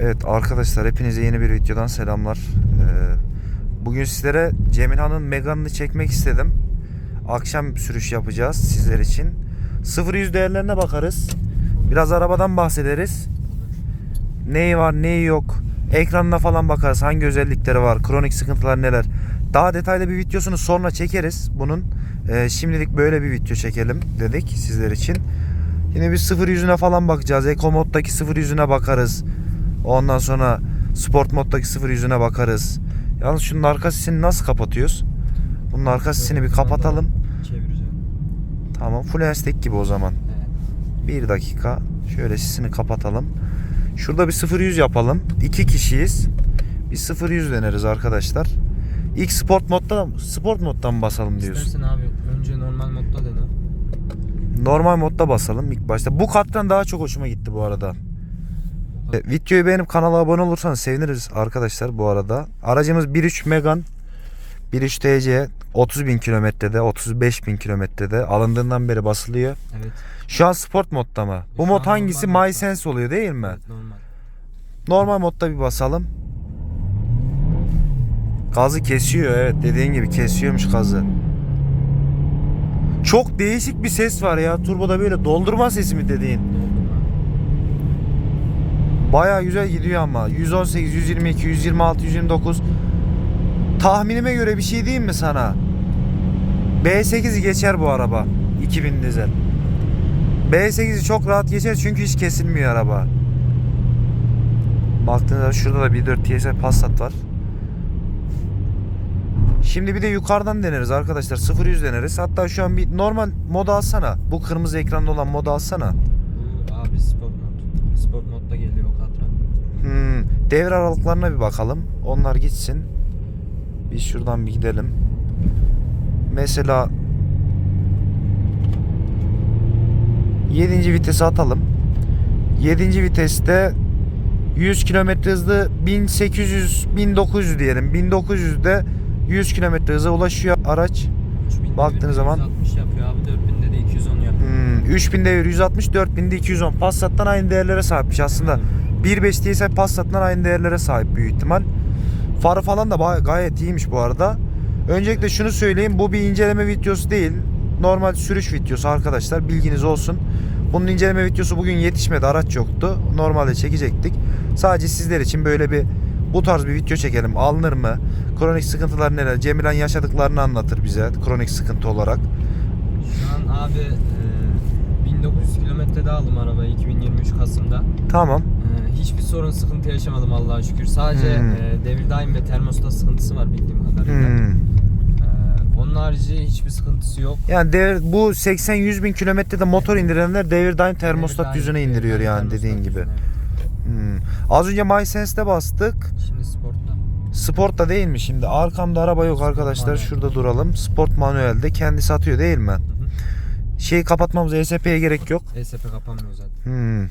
Evet arkadaşlar hepinize yeni bir videodan selamlar. Ee, bugün sizlere Cemilhan'ın Megane'ını çekmek istedim. Akşam sürüş yapacağız sizler için. 0-100 değerlerine bakarız. Biraz arabadan bahsederiz. Neyi var neyi yok. Ekranına falan bakarız. Hangi özellikleri var. Kronik sıkıntılar neler. Daha detaylı bir videosunu sonra çekeriz bunun. Ee, şimdilik böyle bir video çekelim dedik sizler için. Yine bir 0 yüzüne falan bakacağız. Eco moddaki 0 yüzüne bakarız. Ondan sonra sport moddaki 0 yüzüne bakarız. Yalnız şunun arka sisini nasıl kapatıyoruz? Bunun arka sisini bir kapatalım. Çevireceğim. Tamam. Full estek gibi o zaman. Evet. Bir dakika. Şöyle sisini kapatalım. Şurada bir 0-100 yapalım. İki kişiyiz. Bir 0-100 deneriz arkadaşlar. İlk sport modda sport moddan basalım diyorsun. İstersen abi önce normal modda dene. Normal modda basalım ilk başta. Bu kattan daha çok hoşuma gitti bu arada. E, Videoyu beğenip kanala abone olursanız seviniriz arkadaşlar bu arada. Aracımız 1.3 Megane 1.3 TC 30 bin kilometrede 35 bin kilometrede alındığından beri basılıyor. Evet. Şu an sport modda mı? Bu mod an hangisi? MySense oluyor değil mi? evet normal. Normal modda bir basalım. Gazı kesiyor evet dediğin gibi kesiyormuş gazı. Çok değişik bir ses var ya. Turboda böyle doldurma sesi mi dediğin? Baya güzel gidiyor ama. 118, 122, 126, 129. Tahminime göre bir şey diyeyim mi sana? B8'i geçer bu araba. 2000 dizel. B8'i çok rahat geçer çünkü hiç kesilmiyor araba. Baktığınızda şurada da bir 4 TSI Passat var. Şimdi bir de yukarıdan deneriz arkadaşlar. 0-100 deneriz. Hatta şu an bir normal moda alsana. Bu kırmızı ekranda olan moda alsana. Abi sport mod. Sport modda geliyor o kadran. Hmm, devre aralıklarına bir bakalım. Onlar gitsin. Biz şuradan bir gidelim. Mesela 7. vitesi atalım. 7. viteste 100 km hızlı 1800 1900 diyelim. 1900'de 100 km hıza ulaşıyor araç. 3000'de Baktığın bir zaman- 160 yapıyor abi 4000'de de 210 yapıyor. Hmm, 3000 devir 160 4000'de 210 Passat'tan aynı değerlere sahipmiş aslında. 1.5 TSI Passat'tan aynı değerlere sahip büyük ihtimal. Farı falan da gayet iyiymiş bu arada. Öncelikle şunu söyleyeyim. Bu bir inceleme videosu değil. Normal sürüş videosu arkadaşlar. Bilginiz olsun. Bunun inceleme videosu bugün yetişmedi. Araç yoktu. Normalde çekecektik. Sadece sizler için böyle bir bu tarz bir video çekelim. Alınır mı? Kronik sıkıntılar neler? Cemilan yaşadıklarını anlatır bize. Kronik sıkıntı olarak. Şu an abi e, 1900 kilometrede aldım arabayı 2023 Kasım'da. Tamam. Hiçbir sorun sıkıntı yaşamadım Allah'a şükür. Sadece Hmm. e, devir daim ve termostat sıkıntısı var bildiğim kadarıyla. Hmm. E, onun harici hiçbir sıkıntısı yok. Yani devir, bu 80-100 bin kilometrede motor indirenler devir daim termostat Devir daim- yüzüne indiriyor devir yani termostat dediğin gibi. yüzüne. Hmm. Az önce MySense'de bastık. Şimdi sportta. Sport da değil mi şimdi? Arkamda araba yok Sport arkadaşlar. manuel. Şurada duralım. Sport manuelde kendisi atıyor değil mi? Hı hı. Şeyi kapatmamıza ESP'ye gerek yok. ESP kapanmıyor zaten. Hmm.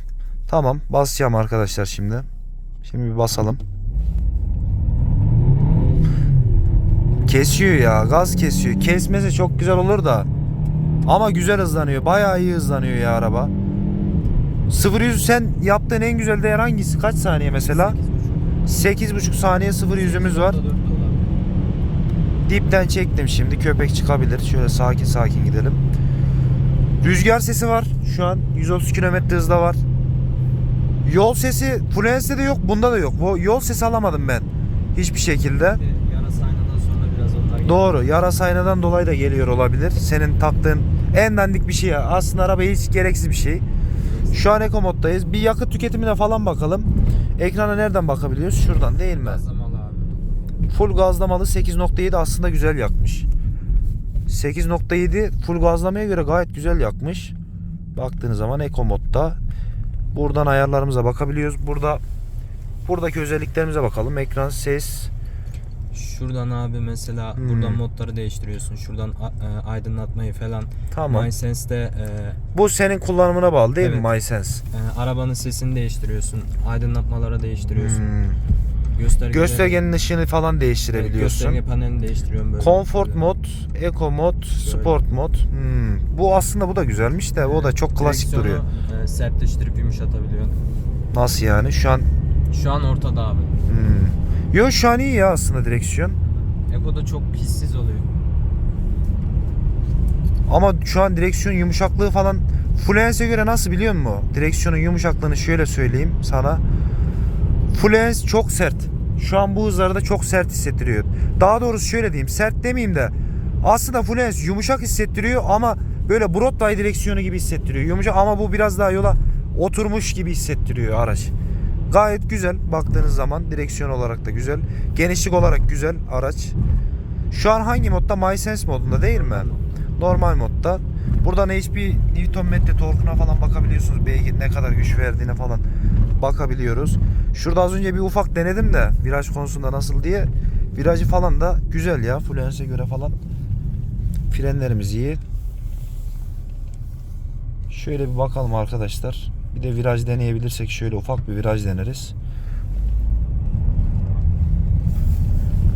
Tamam basacağım arkadaşlar şimdi. Şimdi bir basalım. Kesiyor ya gaz kesiyor. Kesmesi çok güzel olur da. Ama güzel hızlanıyor. Bayağı iyi hızlanıyor ya araba. 0-100 sen yaptığın en güzel değer hangisi? Kaç saniye mesela? 8,5 saniye 0 yüzümüz var. Dipten çektim şimdi. Köpek çıkabilir. Şöyle sakin sakin gidelim. Rüzgar sesi var. Şu an 130 km hızda var. Yol sesi Fluence'de de yok. Bunda da yok. Bu yol sesi alamadım ben. Hiçbir şekilde. Yana saynadan sonra biraz onlar geliyor. Doğru. Yarasa aynadan dolayı da geliyor olabilir. Senin taktığın en dandik bir şey. ya. Aslında araba hiç gereksiz bir şey. Şu an Eco moddayız. Bir yakıt tüketimine falan bakalım. Ekrana nereden bakabiliyoruz? Şuradan değil mi? Gazlamalı abi. Full gazlamalı 8.7 aslında güzel yakmış. 8.7 full gazlamaya göre gayet güzel yakmış. Baktığınız zaman Eco modda. Buradan ayarlarımıza bakabiliyoruz. Burada buradaki özelliklerimize bakalım. Ekran, ses. Şuradan abi mesela Hmm. buradan modları değiştiriyorsun. Şuradan e, aydınlatmayı falan. Tamam. MySense'de e, Bu senin kullanımına bağlı değil mi Evet. MySense? e, arabanın sesini değiştiriyorsun. Aydınlatmaları değiştiriyorsun. Hmm. Gösterge Göstergenin ışığını falan değiştirebiliyorsun. Gösterge panelini değiştiriyorum böyle. Comfort Böyle. mod, Eco mod, Sport mod. Hmm. Bu aslında bu da güzelmiş de o da çok klasik duruyor. E, sertleştirip yumuşatabiliyorsun. Nasıl yani? Şu an Şu an ortada abi. Hmm. Yo şu an iyi ya aslında direksiyon. Eko'da çok hissiz oluyor. Ama şu an direksiyon yumuşaklığı falan Fluence'e göre nasıl biliyor musun? Direksiyonun yumuşaklığını şöyle söyleyeyim sana. Fluence çok sert. Şu an bu hızlarda çok sert hissettiriyor. Daha doğrusu şöyle diyeyim. Sert demeyeyim de aslında Fluence yumuşak hissettiriyor ama böyle Broadway direksiyonu gibi hissettiriyor. Yumuşak ama bu biraz daha yola oturmuş gibi hissettiriyor araç. Gayet güzel baktığınız zaman direksiyon olarak da güzel. Genişlik olarak güzel araç. Şu an hangi modda? MySense modunda değil mi? normal modda. Buradan HP Newton torkuna falan bakabiliyorsunuz. Beygir ne kadar güç verdiğine falan bakabiliyoruz. Şurada az önce bir ufak denedim de viraj konusunda nasıl diye. Virajı falan da güzel ya. Fluence'e göre falan. Frenlerimiz iyi. Şöyle bir bakalım arkadaşlar. Bir de viraj deneyebilirsek şöyle ufak bir viraj deneriz.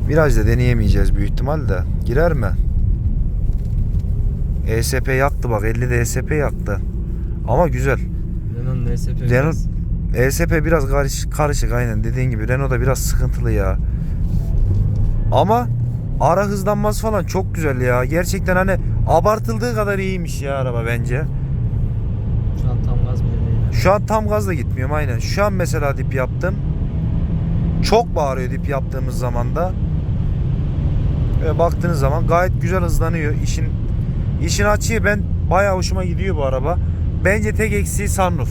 Virajda deneyemeyeceğiz büyük ihtimalle. Girer mi? ESP yaktı bak 50 de ESP yaktı. Ama güzel. Renault'un NSP Renault ESP biraz karışık, karışık aynen dediğin gibi. Renault da biraz sıkıntılı ya. Ama ara hızlanması falan çok güzel ya. Gerçekten hani abartıldığı kadar iyiymiş ya araba bence. Şu an tam gaz bile değil. Şu an tam gazla gitmiyorum aynen. Şu an mesela dip yaptım. Çok bağırıyor dip yaptığımız zaman da. Ve baktığınız zaman gayet güzel hızlanıyor. İşin işin açığı ben bayağı hoşuma gidiyor bu araba. Bence tek eksiği sunroof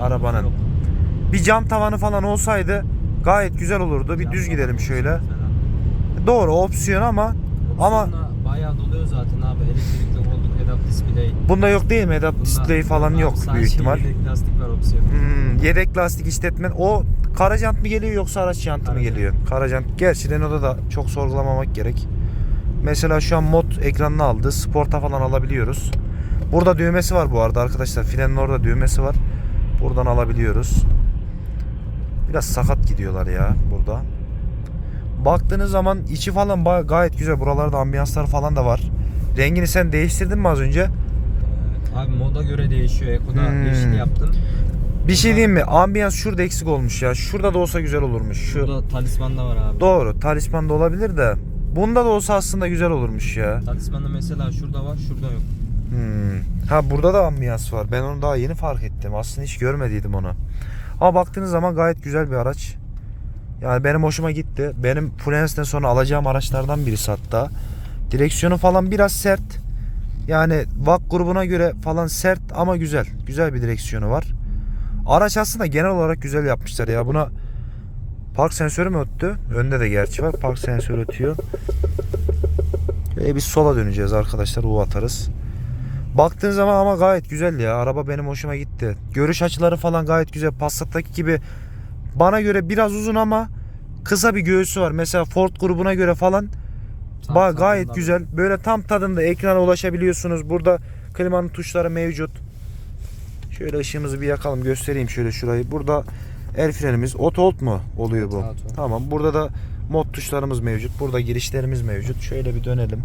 arabanın. Yok. Bir cam tavanı falan olsaydı gayet güzel olurdu. Bir düz gidelim şöyle. Doğru opsiyon ama Ama- bayağı doluyor zaten abi. Elektrikli koltuk, head-up display. bunda yok değil mi? Head-up display falan yok büyük ihtimal. yedek lastik var opsiyon. Hmm, yedek lastik işletmen. O kara jant mı geliyor yoksa araç jantı mı Kara jant. geliyor? Kara jant. Gerçi Renault'da da çok sorgulamamak gerek. Mesela şu an mod ekranını aldı. Sporta falan alabiliyoruz. Burada düğmesi var bu arada arkadaşlar. Frenin orada düğmesi var. Buradan alabiliyoruz. Biraz sakat gidiyorlar ya burada. Baktığınız zaman içi falan gayet güzel. Buralarda ambiyanslar falan da var. Rengini sen değiştirdin mi az önce? Abi moda göre değişiyor. Eko'da Hmm. yeşil yaptım. Bir şey diyeyim mi? Ambiyans şurada eksik olmuş ya. Şurada da olsa güzel olurmuş. Şu Şurada talisman da var abi. Doğru. Talisman da olabilir de. Bunda da olsa aslında güzel olurmuş ya. Talismanı mesela şurada var, şurada yok. Hmm. Ha burada da ambiyans var. Ben onu daha yeni fark ettim. Aslında hiç görmediydim onu. Ama baktığınız zaman gayet güzel bir araç. Yani benim hoşuma gitti. Benim Fluence'den sonra alacağım araçlardan birisi hatta. Direksiyonu falan biraz sert. Yani VAK grubuna göre falan sert ama güzel. Güzel bir direksiyonu var. Araç aslında genel olarak güzel yapmışlar ya. Buna park sensörü mü öttü? Önde de gerçi var. Park sensörü ötüyor. Böyle bir sola döneceğiz arkadaşlar. U atarız. Baktığın zaman ama gayet güzel ya. Araba benim hoşuma gitti. Görüş açıları falan gayet güzel. Passat'taki gibi bana göre biraz uzun ama kısa bir göğsü var. Mesela Ford grubuna göre falan Tam ba- gayet güzel. Böyle tam tadında ekrana ulaşabiliyorsunuz. Burada klimanın tuşları mevcut. Şöyle ışığımızı bir yakalım göstereyim şöyle şurayı. Burada el frenimiz auto hold mu oluyor bu? Evet, auto. Tamam. Burada da mod tuşlarımız mevcut. Burada girişlerimiz mevcut. Şöyle bir dönelim.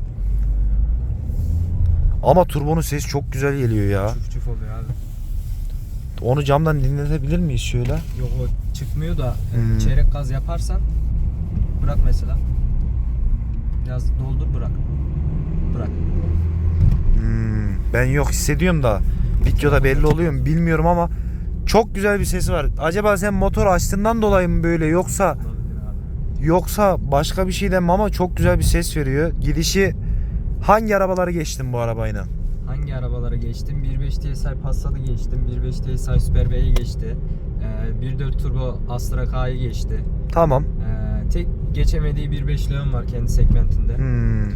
Ama turbonun sesi çok güzel geliyor ya. Çuf çuf oluyor abi. Onu camdan dinletebilir miyiz şöyle? Yok o çıkmıyor da e, Hmm. çeyrek gaz yaparsan bırak mesela. Biraz doldur bırak. Bırak. Hmm, ben yok hissediyorum da videoda belli oluyor mu bilmiyorum ama çok güzel bir sesi var. Acaba sen motor açtığından dolayı mı böyle yoksa yoksa başka bir şeyden mi ama çok güzel bir ses veriyor. Gidişi hangi arabaları geçtin bu arabayla? Hangi arabalara geçtim? 1.5 TSI Passat'ı geçtim. 1.5 TSI Super B'yi geçti. Ee, 1.4 Turbo Astra K'yı geçti. Tamam. Ee, tek geçemediği 1.5 Leon var kendi segmentinde. Hmm. Ee,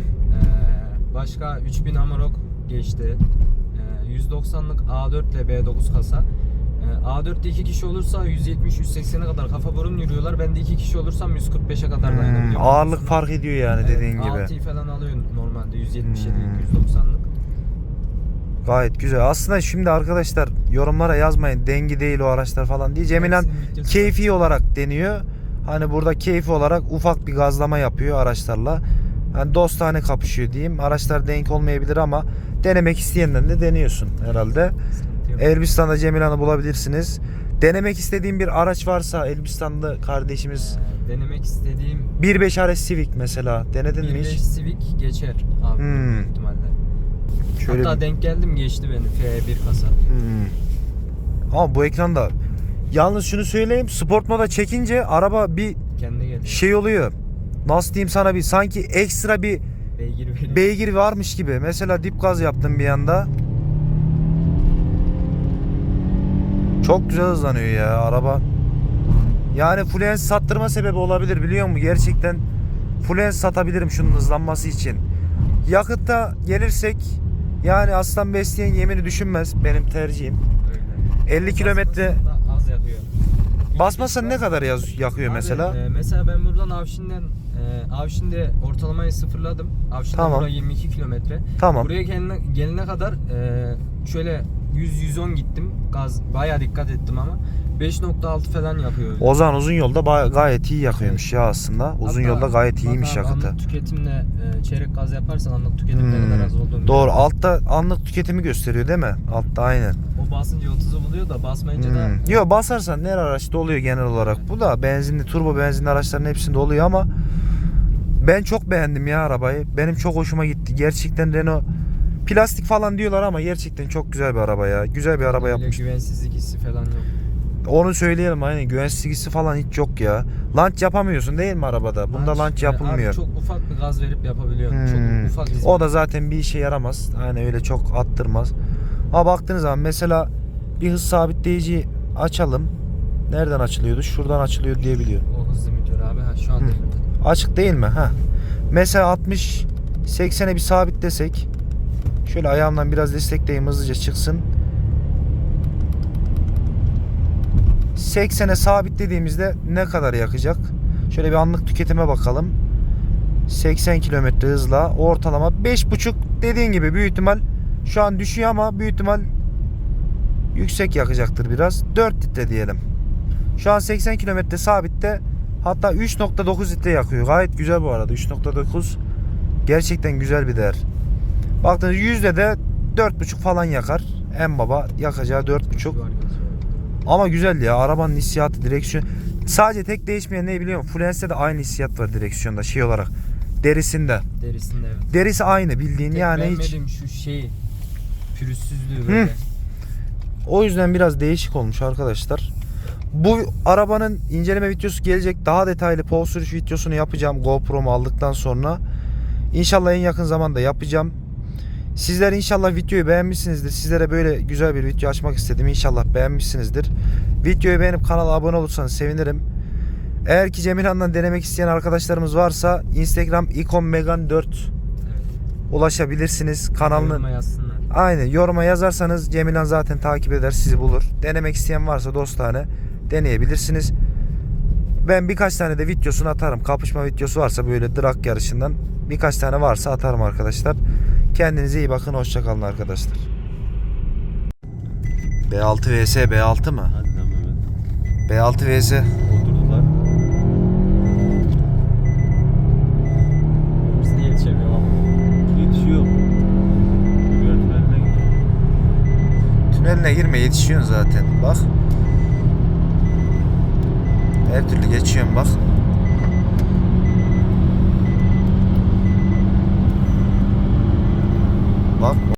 başka 3000 Amarok geçti. Ee, 190'lık A4 ile B9 kasa. Ee, A4'te 2 kişi olursa 170-180'e kadar kafa burun yürüyorlar. Ben de 2 kişi olursam 145'e kadar Hmm, dayanabiliyorum. Ağırlık fark ediyor yani dediğin gibi. 6'yı falan alıyor normalde 177 Hmm. 190'lık. Gayet güzel. Aslında şimdi arkadaşlar yorumlara yazmayın dengi değil o araçlar falan diye. Cemilan keyfi olarak deniyor. Hani burada keyfi olarak ufak bir gazlama yapıyor araçlarla. Hani dostane kapışıyor diyeyim. Araçlar denk olmayabilir ama denemek isteyenden de deniyorsun herhalde. Elbistan'da Cemilan'ı bulabilirsiniz. Denemek istediğin bir araç varsa Elbistanlı kardeşimiz Ee, denemek istediğim 1.5 RS Civic mesela denedin mi 1.5 hiç? Civic geçer abi Hmm. büyük ihtimalle. Şöyle Hatta bir- denk geldim geçti beni F1 kasa. Hmm. Ama bu ekranda yalnız şunu söyleyeyim sport moda çekince araba bir Kendi şey oluyor. Nasıl diyeyim sana bir sanki ekstra bir Beygir veriyor. beygir varmış gibi. Mesela dip gaz yaptım bir anda. Çok güzel hızlanıyor ya araba. Yani fluence sattırma sebebi olabilir biliyor musun? Gerçekten fluence satabilirim şunun hızlanması için. Yakıtta gelirsek yani aslan besleyen yemini düşünmez benim tercihim. Öyle. 50 kilometre az yakıyor. basmasan ne kadar yaz, yakıyor Abi, mesela? e, mesela ben buradan Avşin'den e, Avşin'de ortalamayı sıfırladım. Avşin'den Tamam. buraya 22 kilometre. Tamam. Buraya gelene, gelene kadar e, şöyle 100-110 gittim. Gaz bayağı dikkat ettim ama 5.6 falan yapıyor. Ozan uzun yolda gayet iyi yakıyormuş ya aslında. Uzun Hatta yolda gayet iyiymiş yakıtı. Anlık tüketimle e, çeyrek gaz yaparsan anlık tüketim ne Hmm, kadar az olduğunu Doğru. görüyorsun. Altta anlık tüketimi gösteriyor değil mi? Altta aynen. O basınca 30'u buluyor da basmayınca da Hmm. Yo basarsan her araçta oluyor genel olarak. Bu da benzinli, turbo benzinli araçların hepsinde oluyor ama ben çok beğendim ya arabayı. Benim çok hoşuma gitti. Gerçekten Renault plastik falan diyorlar ama gerçekten çok güzel bir araba ya. Güzel bir araba öyle yapmış. güvensizlik hissi falan yok. Onu söyleyelim aynen. Güvensizlikisi falan hiç yok ya. Launch yapamıyorsun değil mi arabada? Bunda Launch, launch yapılmıyor. Abi çok ufak bir gaz verip yapabiliyorsun. Hmm. Çok ufak hizmet. O da zaten bir işe yaramaz. Hani öyle çok attırmaz. Ama baktığınız zaman mesela bir hız sabitleyici açalım. Nereden açılıyordu? Şuradan açılıyor diye biliyorum. O hız limitör abi ha şu an Hı. Açık değil mi? Ha. Mesela 60 80'e bir sabitlesek şöyle ayağımdan biraz destekleyeyim hızlıca çıksın. 80'e sabitlediğimizde ne kadar yakacak? Şöyle bir anlık tüketime bakalım. 80 kilometre hızla ortalama 5.5 dediğin gibi büyük ihtimal şu an düşüyor ama büyük ihtimal yüksek yakacaktır biraz. 4 litre diyelim. Şu an 80 kilometre sabitte hatta 3.9 litre yakıyor. Gayet güzel bu arada. 3.9 gerçekten güzel bir değer. Baktığınız yüzde de 4.5 falan yakar. En baba yakacağı 4.5. Var yazıyor. Ama güzel ya. Arabanın hissiyatı, direksiyon. Sadece tek değişmeyen ne biliyor musun? Fluence'de de aynı hissiyat var direksiyonda şey olarak. Derisinde. Derisinde evet. Derisi aynı bildiğin Tek yani hiç. şu şey pürüzsüzlüğü böyle. O yüzden biraz değişik olmuş arkadaşlar. Bu arabanın inceleme videosu gelecek. Daha detaylı pol sürüş videosunu yapacağım GoPro'mu aldıktan sonra. İnşallah en yakın zamanda yapacağım. Sizler inşallah videoyu beğenmişsinizdir. Sizlere böyle güzel bir video açmak istedim. İnşallah beğenmişsinizdir. Videoyu beğenip kanala abone olursanız sevinirim. Eğer ki Cemilhan'dan denemek isteyen arkadaşlarımız varsa Instagram ikonmegan4 Evet. ulaşabilirsiniz. Kanalını Yoruma yazsınlar. Aynen yoruma yazarsanız Cemilan zaten takip eder sizi bulur. Denemek isteyen varsa dostane deneyebilirsiniz. Ben birkaç tane de videosunu atarım. Kapışma videosu varsa böyle drag yarışından birkaç tane varsa atarım arkadaşlar. Kendinize iyi bakın. Hoşçakalın arkadaşlar. B6 vs B6 mı? Hadi lan Mehmet. B6 vs Oturdular. Biz niye yetişemiyor ama. Yetişiyor. Güvercinlerine gidiyor. Tüneline girme yetişiyorsun zaten. Bak. Her türlü geçiyorsun bak. Bak